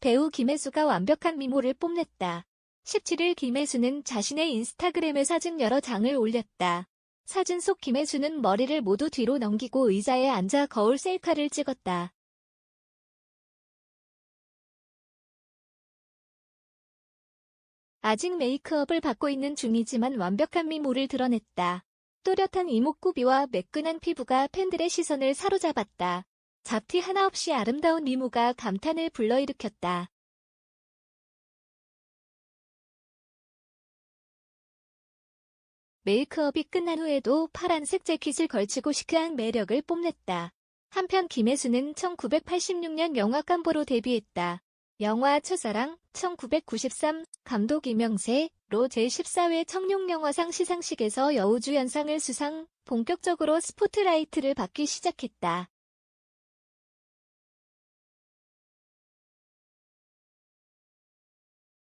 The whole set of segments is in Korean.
배우 김혜수가 완벽한 미모를 뽐냈다. 17일 김혜수는 자신의 인스타그램에 사진 여러 장을 올렸다. 사진 속 김혜수는 머리를 모두 뒤로 넘기고 의자에 앉아 거울 셀카를 찍었다. 아직 메이크업을 받고 있는 중이지만 완벽한 미모를 드러냈다. 또렷한 이목구비와 매끈한 피부가 팬들의 시선을 사로잡았다. 잡티 하나 없이 아름다운 미모가 감탄을 불러일으켰다. 메이크업이 끝난 후에도 파란색 재킷을 걸치고 시크한 매력을 뽐냈다. 한편 김혜수는 1986년 영화 깜보로 데뷔했다. 영화 첫사랑 1993 감독 이명세로 제14회 청룡영화상 시상식에서 여우주연상을 수상, 본격적으로 스포트라이트를 받기 시작했다.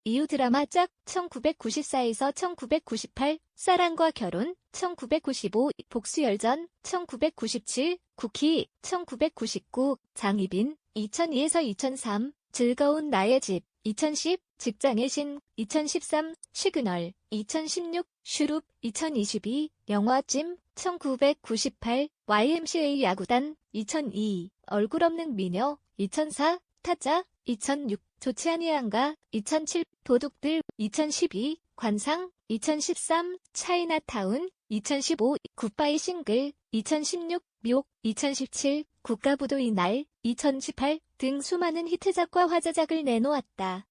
이후 드라마 짝 1994에서 1998 사랑과 결혼 1995 복수열전 1997 쿠키 1999 장희빈 2002에서 2003 즐거운 나의 집 2010 직장의 신 2013 시그널 2016 슈룹 2022 영화찜 1998 YMCA 야구단 2002 얼굴 없는 미녀 2004 타짜 2006 좋지 아니한가? 2007 도둑들. 2012 관상. 2013 차이나타운. 2015 굿바이 싱글. 2016 묘. 2017 국가부도의 날. 2018 등 수많은 히트작과 화제작을 내놓았다.